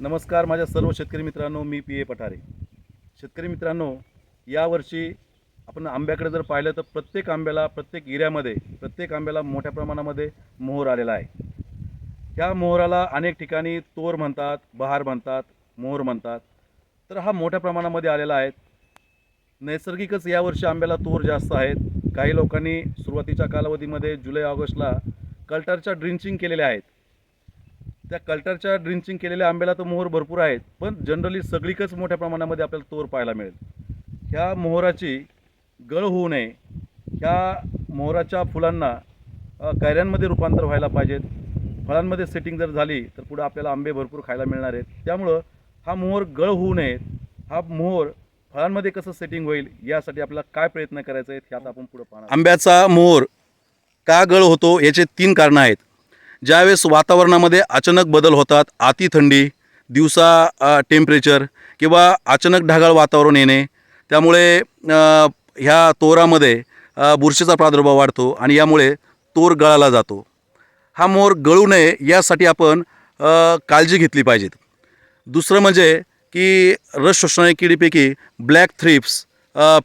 नमस्कार माझ्या सर्व शेतकरी मित्रांनो मी पी ए पठारे. शेतकरी मित्रांनो यावर्षी आपण आंब्याकडे जर पाहिलं तर प्रत्येक आंब्याला प्रत्येक एरियामध्ये प्रत्येक आंब्याला मोठ्या प्रमाणामध्ये मोहर आलेला आहे. ह्या मोहराला अनेक ठिकाणी तोर म्हणतात बहार म्हणतात मोहर म्हणतात. तर हा मोठ्या प्रमाणामध्ये आलेला आहे. नैसर्गिकच यावर्षी आंब्याला तोर जास्त आहेत. काही लोकांनी सुरुवातीच्या कालावधीमध्ये जुलै ऑगस्टला कल्टरच्या ड्रिंचिंग केलेल्या आहेत. त्या कल्टरच्या ड्रिंचिंग केलेल्या आंब्याला तर मोहर भरपूर आहेत पण जनरली सगळीकच मोठ्या प्रमाणामध्ये आपल्याला तोर पाहायला मिळेल. ह्या मोहराची गळ होऊ नये ह्या मोहराच्या फुलांना कैऱ्यांमध्ये रूपांतर व्हायला पाहिजेत. फळांमध्ये सेटिंग जर झाली तर पुढे आपल्याला आंबे भरपूर खायला मिळणार आहेत. त्यामुळं हा मोहर गळ होऊ नये हा मोहर फळांमध्ये कसं सेटिंग होईल यासाठी आपल्याला काय प्रयत्न करायचे आहेत ह्यात आपण पुढे पाहणार आंब्याचा मोहर का गळ होतो याचे तीन कारणं आहेत. ज्यावेळेस वातावरणामध्ये अचानक बदल होतात अति थंडी दिवसा टेम्परेचर किंवा अचानक ढगाळ वातावरण येणे त्यामुळे ह्या तोरामध्ये बुरशीचा प्रादुर्भाव वाढतो आणि यामुळे तोर गळाला जातो. हा मोर गळू नये यासाठी आपण काळजी घेतली पाहिजेत. दुसरं म्हणजे की रस शोषणारी किडीपैकी ब्लॅक थ्रिप्स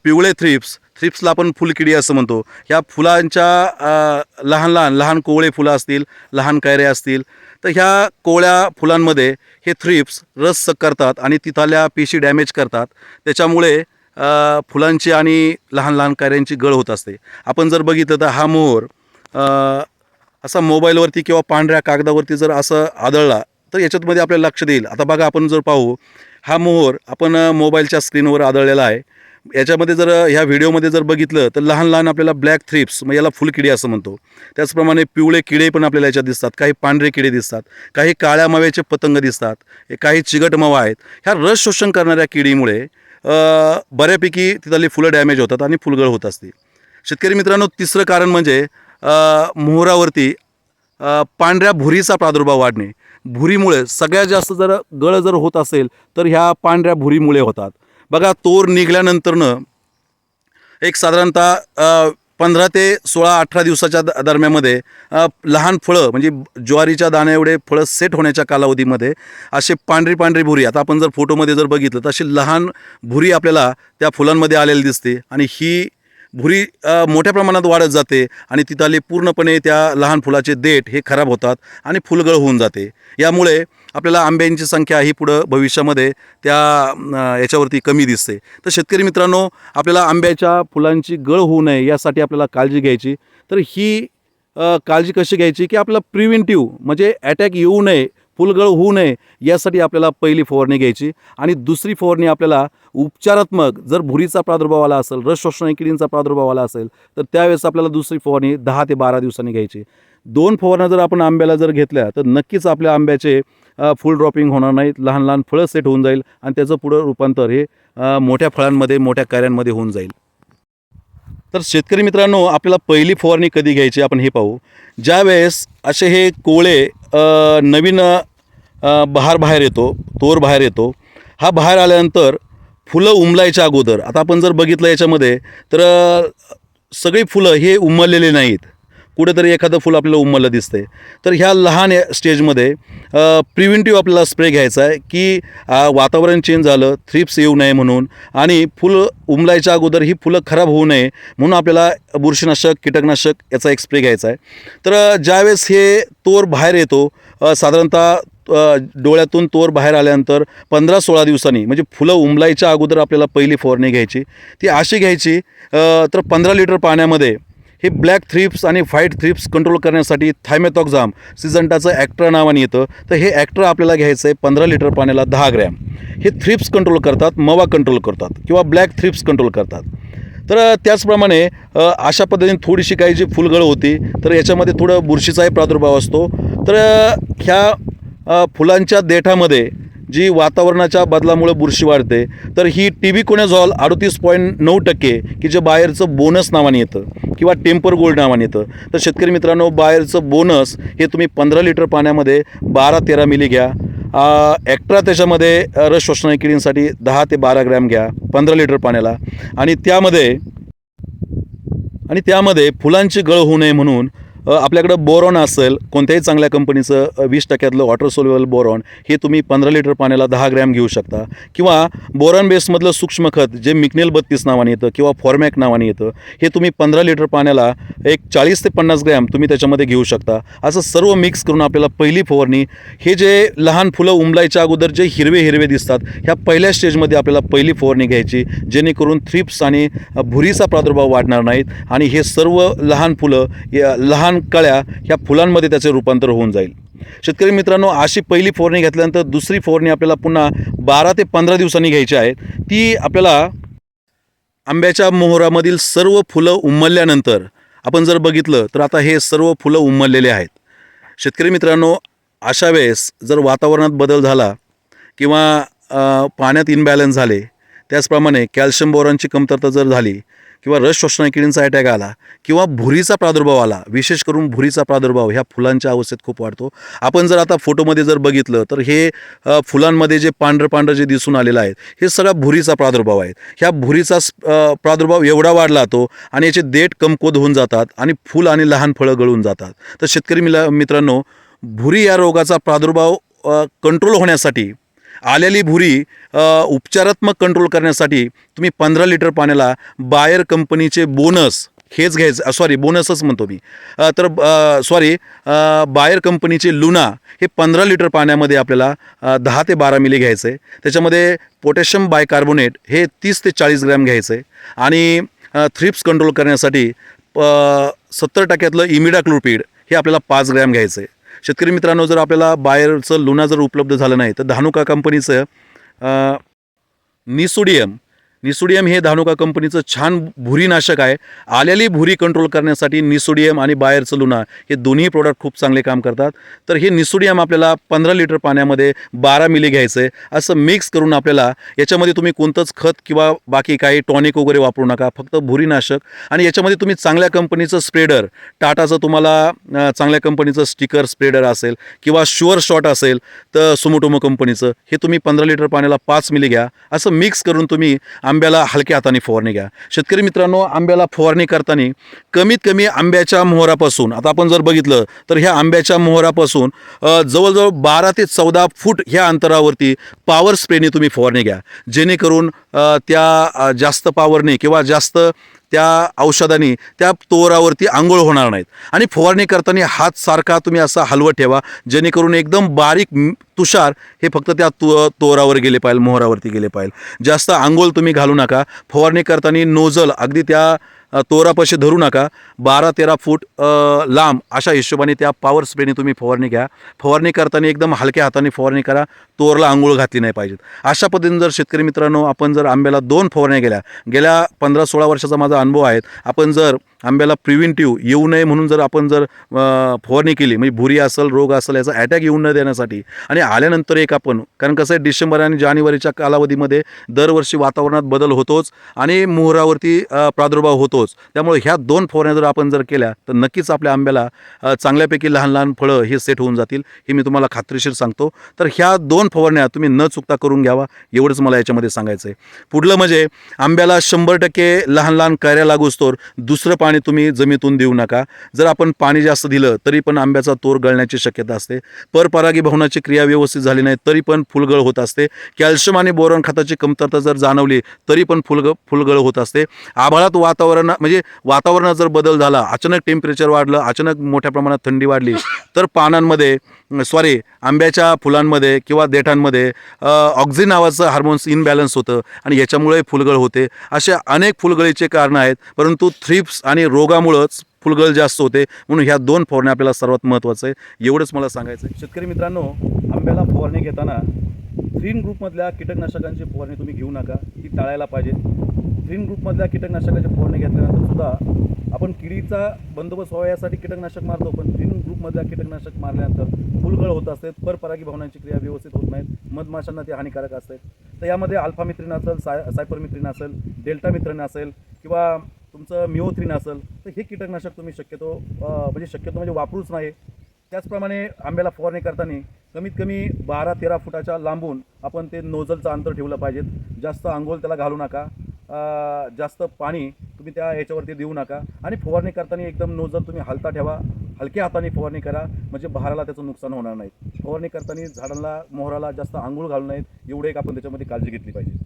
पिवळे थ्रिप्स थ्रिप्सला आपण फुलकिडी असं म्हणतो. ह्या फुलांच्या लहान लहान लहान कोवळे फुलं असतील लहान कैऱ्या असतील तर ह्या कोवळ्या फुलांमध्ये हे थ्रिप्स रस करतात आणि तिथल्या पेशी डॅमेज करतात. त्याच्यामुळे फुलांची आणि लहान लहान कैऱ्यांची गळ होत असते. आपण जर बघितलं तर हा मोहर असा मोबाईलवरती किंवा पांढऱ्या कागदावरती जर असं आदळला तर याच्यातमध्ये आपल्याला लक्ष देईल. आता बघा आपण जर पाहू हा मोहर आपण मोबाईलच्या स्क्रीनवर आदळलेला आहे. याच्यामध्ये जर ह्या व्हिडिओमध्ये जर बघितलं तर लहान लहान आपल्याला ब्लॅक थ्रिप्स मग याला फुलकिडी असं म्हणतो. त्याचप्रमाणे पिवळे किडे पण आपल्याला याच्यात दिसतात. काही पांढरे किडे दिसतात. काही काळ्या माव्याचे पतंग दिसतात. काही चिगट मावा आहेत. ह्या रस शोषण करणाऱ्या किडीमुळे बऱ्यापैकी तिथली फुलं डॅमेज होतात आणि फुलगळ होत असते. शेतकरी मित्रांनो तिसरं कारण म्हणजे मोहरावरती पांढऱ्या भुरीचा प्रादुर्भाव वाढणे. भुरीमुळे सगळ्यात जास्त जर गळ जर होत असेल तर ह्या पांढऱ्या भुरीमुळे होतात. बघा तोर निघल्यानंतरनं एक साधारणतः पंधरा ते सोळा अठरा दिवसाच्या द दरम्यामध्ये लहान फळं म्हणजे ज्वारीच्या दाण्या एवढे फळं सेट होण्याच्या कालावधीमध्ये असे पांढरी पांढरी भुरी आता आपण जर फोटोमध्ये जर बघितलं तर अशी लहान भुरी आपल्याला त्या फुलांमध्ये आलेली दिसते. आणि ही भुरी मोठ्या प्रमाणात वाढत जाते आणि तिथले पूर्णपणे त्या लहान फुलाचे देठ हे खराब होतात आणि फुलगळ होऊन जाते. यामुळे आपल्याला आंब्यांची संख्या ही पुढं भविष्यामध्ये त्या याच्यावरती कमी दिसते. तर शेतकरी मित्रांनो आपल्याला आंब्याच्या फुलांची गळ होऊ नये यासाठी आपल्याला काळजी घ्यायची. तर ही काळजी कशी घ्यायची की आपल्याला प्रिव्हेंटिव्ह म्हणजे अटॅक येऊ नये फुलगळ होऊ नये यासाठी आपल्याला पहिली फवारणी घ्यायची आणि दुसरी फवारणी आपल्याला उपचारात्मक जर भुरीचा प्रादुर्भाव आला असेल रस शोषण किडींचा प्रादुर्भाव आला असेल तर त्यावेळेस आपल्याला दुसरी फवारणी दहा ते बारा दिवसांनी घ्यायची. दोन फवारण्या जर आपण आंब्याला जर घेतल्या तर नक्कीच आपल्या आंब्याचे फुल ड्रॉपिंग होणार नाहीत. लहान लहान फळं सेट होऊन जाईल आणि त्याचं पुढं रूपांतर हे मोठ्या फळांमध्ये मोठ्या कार्यांमध्ये होऊन जाईल. तर शेतकरी मित्रांनो आपल्याला पहिली फवारणी कधी घ्यायची आपण हे पाहू. ज्यावेळेस असे हे कोळे नवीन बहार बाहेर येतो तोर बाहेर येतो. हा बाहेर आल्यानंतर फुलं उमलायच्या अगोदर आता आपण जर बघितलं याच्यामध्ये तर सगळी फुलं हे उमललेले नाहीत. कुठेतरी एखादं फुल आपल्याला उमललं दिसते तर ह्या लहान स्टेजमध्ये प्रिव्हेंटिव्ह आपल्याला स्प्रे घ्यायचा आहे की वातावरण चेंज झालं थ्रिप्स येऊ नये म्हणून आणि फुलं उमलायच्या अगोदर ही फुलं खराब होऊ नये म्हणून आपल्याला बुरशीनाशक कीटकनाशक याचा एक स्प्रे घ्यायचा आहे. तर ज्यावेळेस हे तोर बाहेर येतो साधारणतः डोळ्यातून तोर बाहेर आल्यानंतर पंधरा सोळा दिवसांनी म्हणजे फुलं उमलायच्या अगोदर आपल्याला पहिली फवारणी घ्यायची. ती अशी घ्यायची तर पंधरा लिटर पाण्यामध्ये हे ब्लॅक थ्रिप्स आणि व्हाईट थ्रिप्स कंट्रोल करण्यासाठी थायमेथॉक्झाम सिजंटाचं ॲक्ट्रा नावाने येतं. तर हे ॲक्ट्रा आपल्याला घ्यायचं आहे पंधरा लिटर पाण्याला दहा ग्रॅम. हे थ्रिप्स कंट्रोल करतात मवा कंट्रोल करतात किंवा ब्लॅक थ्रिप्स कंट्रोल करतात. तर त्याचप्रमाणे अशा पद्धतीने थोडीशी काही जी फुलगळ होती तर याच्यामध्ये थोडं बुरशीचाही प्रादुर्भाव असतो. तर ह्या फुलांच्या देठामध्ये जी वातावरणाच्या बदलामुळे बुरशी वाढते तर ही टी बी कोणेझॉल अडतीस पॉईंट नऊ टक्के की जे बाहेरचं बोनस नावाने येतं किंवा टेम्पर गोल्ड नावाने येतं. तर शेतकरी मित्रांनो बाहेरचं बोनस हे तुम्ही पंधरा लिटर पाण्यामध्ये बारा तेरा मिली घ्या. ॲक्ट्रा त्याच्यामध्ये रस शोषणारी किडींसाठी दहा ते बारा ग्रॅम घ्या पंधरा लिटर पाण्याला. आणि त्यामध्ये आणि त्यामध्ये फुलांची गळ होऊ नये म्हणून आपल्याकडं बोरॉन असेल कोणत्याही चांगल्या कंपनीचं वीस टक्क्यातलं वॉटर सोल्युबल बोरॉन हे तुम्ही पंधरा लिटर पाण्याला दहा ग्रॅम घेऊ शकता. किंवा बोरॉन बेसमधलं सूक्ष्म खत जे मिकनेल बत्तीस नावाने येतं किंवा फॉर्मॅक नावाने येतं हे तुम्ही पंधरा लिटर पाण्याला एक चाळीस ते पन्नास ग्रॅम तुम्ही त्याच्यामध्ये घेऊ शकता. असं सर्व मिक्स करून आपल्याला पहिली फवारणी हे जे लहान फुलं उमलायच्या अगोदर जे हिरवे हिरवे दिसतात ह्या पहिल्या स्टेजमध्ये आपल्याला पहिली फवारणी घ्यायची जेणेकरून थ्रिप्स आणि भुरीचा प्रादुर्भाव वाढणार नाहीत. आणि हे सर्व लहान फुलं या लहान कळ्या ह्या फुलांमध्ये त्याचे रूपांतर होऊन जाईल. शेतकरी मित्रांनो अशी पहिली फोरणी घेतल्यानंतर दुसरी फोरणी आपल्याला पुन्हा बारा ते पंधरा दिवसांनी घ्यायची आहे. ती आपल्याला आंब्याच्या मोहरामधील सर्व फुलं उमलल्यानंतर आपण जर बघितलं तर आता हे सर्व फुलं उमललेले आहेत. शेतकरी मित्रांनो अशा वेळेस जर वातावरणात बदल झाला किंवा पाण्यात इनबॅलन्स झाले त्याचप्रमाणे कॅल्शियम बोरांची कमतरता जर झाली किंवा रस शोषणा किडींचा अटॅक आला किंवा भुरीचा प्रादुर्भाव आला विशेष करून भुरीचा प्रादुर्भाव ह्या फुलांच्या अवस्थेत खूप वाढतो. आपण जर आता फोटोमध्ये जर बघितलं तर हे फुलांमध्ये जे पांढरं पांढरं जे दिसून आलेलं आहे हे सगळा भुरीचा प्रादुर्भाव आहे ह्या भुरीचा प्रादुर्भाव एवढा वाढला तो आणि याचे देठ कमकोद होऊन जातात आणि फुल आणि लहान फळं गळून जातात. तर शेतकरी मिला मित्रांनो भुरी या रोगाचा प्रादुर्भाव कंट्रोल होण्यासाठी आलेली भुरी उपचारात्मक कंट्रोल करण्यासाठी तुम्ही पंधरा लिटर पाण्याला बायर कंपनीचे बोनस हेच घ्यायचं सॉरी बोनसच म्हणतो मी. तर सॉरी बायर कंपनीचे लुना हे पंधरा लिटर पाण्यामध्ये आपल्याला दहा ते बारा मिली घ्यायचं आहे त्याच्यामध्ये पोटॅशियम बायकार्बोनेट हे तीस ते चाळीस ग्रॅम घ्यायचं आहे आणि थ्रिप्स कंट्रोल करण्यासाठी सत्तर टक्क्यातलं इमिडाक्लोपीड हे आपल्याला पाच ग्रॅम घ्यायचं आहे शेतकरी मित्रांनो जर आपल्याला बाहेरचं लुना जर उपलब्ध झालं नाही तर धानुका कंपनीचं अ, निसोडियम निसोडियम हे धानुका कंपनीचं छान भुरीनाशक आहे. आलेली भुरी कंट्रोल करण्यासाठी निसोडियम आणि बाहेरचं लुना हे दोन्ही प्रोडक्ट खूप चांगले काम करतात. तर हे निसोडियम आपल्याला पंधरा लिटर पाण्यामध्ये बारा मिली घ्यायचं आहे असं मिक्स करून आपल्याला याच्यामध्ये तुम्ही कोणतंच खत किंवा बाकी काही टॉनिक वगैरे वापरू नका. फक्त भुरीनाशक आणि याच्यामध्ये तुम्ही चांगल्या कंपनीचं स्प्रेडर टाटाचं तुम्हाला चांगल्या कंपनीचं स्टिकर स्प्रेडर असेल किंवा शुअर शॉट असेल तर सुमोटोमो कंपनीचं हे तुम्ही पंधरा लिटर पाण्याला पाच मिली घ्या. असं मिक्स करून तुम्ही आंब्याला हलक्या हाताने फवारणी घ्या. शेतकरी मित्रांनो आंब्याला फवारणी करताना कमीत कमी आंब्याच्या मोहरापासून आता आपण जर बघितलं तर ह्या आंब्याच्या मोहरापासून जवळजवळ बारा ते चौदा फूट ह्या अंतरावरती पॉवर स्प्रेने तुम्ही फवारणी घ्या. जेणेकरून त्या जास्त पॉवरने किंवा जास्त त्या औषधाने त्या तोरावरती आंघोळ होणार नाहीत. आणि फवारणी करताना हात सारखा तुम्ही असा हलवत ठेवा जेणेकरून एकदम बारीक तुषार हे फक्त त्या तु तोरावर गेले पाहिजे मोहरावरती गेले पाहिजे. जास्त आंघोळ तुम्ही घालू नका. फवारणी करताना नोजल अगदी त्या तोरापाशी धरू नका. बारा तेरा फूट लांब अशा हिशोबाने त्या पॉवर स्प्रेने तुम्ही फवारणी घ्या. फवारणी करताना एकदम हलक्या हाताने फवारणी करा. तोरला आंघोळ घातली नाही पाहिजेत. अशा पद्धतीने जर शेतकरी मित्रांनो आपण जर आंब्याला दोन फवारण्या गेल्या गेल्या पंधरा सोळा वर्षाचा माझा अनुभव आहे. आपण जर आंब्याला प्रिव्हेंटिव्ह येऊ नये म्हणून जर आपण जर फवारणी केली म्हणजे भुरी असेल रोग असेल याचा अटॅक येऊ न देण्यासाठी. आणि आल्यानंतर एक आपण कारण कसं आहे डिसेंबर आणि जानेवारीच्या कालावधीमध्ये दरवर्षी वातावरणात बदल होतोच आणि मोहरावरती प्रादुर्भाव होतोच. त्यामुळे ह्या दोन फवारण्या जर आपण जर केल्या तर नक्कीच आपल्या आंब्याला चांगल्यापैकी लहान लहान फळं हे सेट होऊन जातील हे मी तुम्हाला खात्रीशीर सांगतो. तर ह्या दोन फवारण्या तुम्ही न चुकता करून घ्यावा एवढंच मला याच्यामध्ये सांगायचं आहे पुढलं म्हणजे आंब्याला शंभर टक्के लहान लहान कैऱ्या लागूस्तोर दुसरं पाणी तुम्ही जमिनीतून देऊ नका. जर आपण पाणी जास्त दिलं तरी पण आंब्याचा तोर गळण्याची शक्यता असते. परपरागी भवनाची क्रिया व्यवस्थित झाली नाही तरी पण फुलगळ होत असते. कॅल्शियम आणि बोरॉन खताची कमतरता जर जाणवली तरी पण फुलग फुलगळ होत असते. आभाळात वातावरण म्हणजे वातावरणात जर बदल झाला अचानक टेम्परेचर वाढलं अचानक मोठ्या प्रमाणात थंडी वाढली तर पानांमध्ये सॉरी आंब्याच्या फुलांमध्ये किंवा देठांमध्ये ऑक्झिन नावाचं हार्मोन्स इनबॅलन्स होतं आणि याच्यामुळे फुलगळ होते. अशा अनेक फुलगळीचे कारणं आहेत परंतु थ्रिप्स आणि रोगामुळंच फुलगळ जास्त होते. म्हणून ह्या दोन फवारण्या आपल्याला सर्वात महत्त्वाचं आहे. एवढंच मला सांगायचं आहे. शेतकरी मित्रांनो आंब्याला फवारणी घेताना ग्रीन ग्रुपमधल्या कीटकनाशकांची फवारणी तुम्ही घेऊ नका. ती टाळायला पाहिजे. ग्रीन ग्रुपमधल्या कीटकनाशकाची फवारणी घेतल्यानंतर सुद्धा आपण किडीचा बंदोबस्त व्हावा यासाठी कीटकनाशक मारतो पण ग्रीन ग्रुपमधल्या कीटकनाशक मारल्यानंतर फुलगळ होत असते. परपरागी भावनांची क्रिया व्यवस्थित होत नाहीत. मधमाशांना ते हानिकारक असते. तर यामध्ये अल्फा मित्रीन असेल साय सायपरमित्रीन असेल डेल्टा मित्रीन असेल किंवा तुमचं मिओथ्रीन असेल तर हे कीटकनाशक तुम्ही शक्यतो म्हणजे शक्यतो म्हणजे वापरूच नाही. त्याचप्रमाणे आंब्याला फवारणी करताना कमीत कमी बारा तेरा फुटाच्या लांबून आपण ते नोझलचं अंतर ठेवलं पाहिजेत. जास्त आंघोळ त्याला घालू नका. जास्त पाणी तुम्ही त्या याच्यावरती देऊ नका. आणि फवारणी करताना एकदम नोझल तुम्ही हलता ठेवा. हलक्या हाताने फवारणी करा. म्हणजे बहाराला त्याचं नुकसान होणार नाही. फवारणी करताना झाडाला मोहराला जास्त आंघोळ घालू नयेत. एवढे एक आपण त्याच्यामध्ये काळजी घेतली पाहिजे.